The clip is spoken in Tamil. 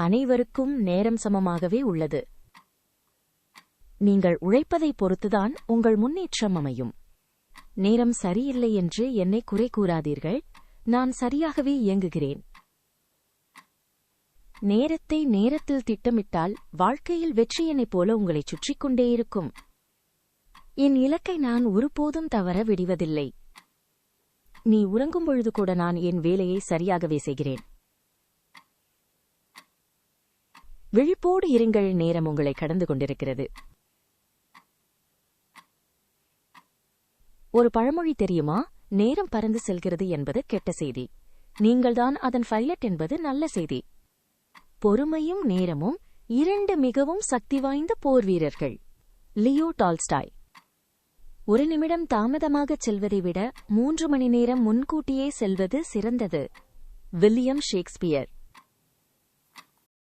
அனைவருக்கும் நேரம் சமமாகவே உள்ளது. நீங்கள் உழைப்பதை பொறுத்துதான் உங்கள் முன்னேற்றம் அமையும். நேரம் சரியில்லை என்று என்னை குறை கூறாதீர்கள். நான் சரியாகவே இயங்குகிறேன். நேரத்தை நேரத்தில் திட்டமிட்டால் வாழ்க்கையில் வெற்றி என்னைப் போல உங்களைச் சுற்றிக் கொண்டே இருக்கும். என் இலக்கை நான் ஒருபோதும் தவற விடுவதில்லை. நீ உறங்கும் பொழுது கூட நான் என் வேலையை சரியாகவே செய்கிறேன். விழிப்போடு இருங்கள் நேரம் உங்களை கடந்து கொண்டிருக்கிறது. ஒரு பழமொழி தெரியுமா? நேரம் பறந்து செல்கிறது என்பது கெட்ட செய்தி. நீங்கள்தான் அதன் பைலட் என்பது நல்ல செய்தி. பொறுமையும் நேரமும் இரண்டு மிகவும் சக்தி வாய்ந்த போர் வீரர்கள். Leo Tolstoy. ஒரு நிமிடம் தாமதமாகச் செல்வதை விட மூன்று மணி நேரம் முன்கூட்டியே செல்வது சிறந்தது. William Shakespeare.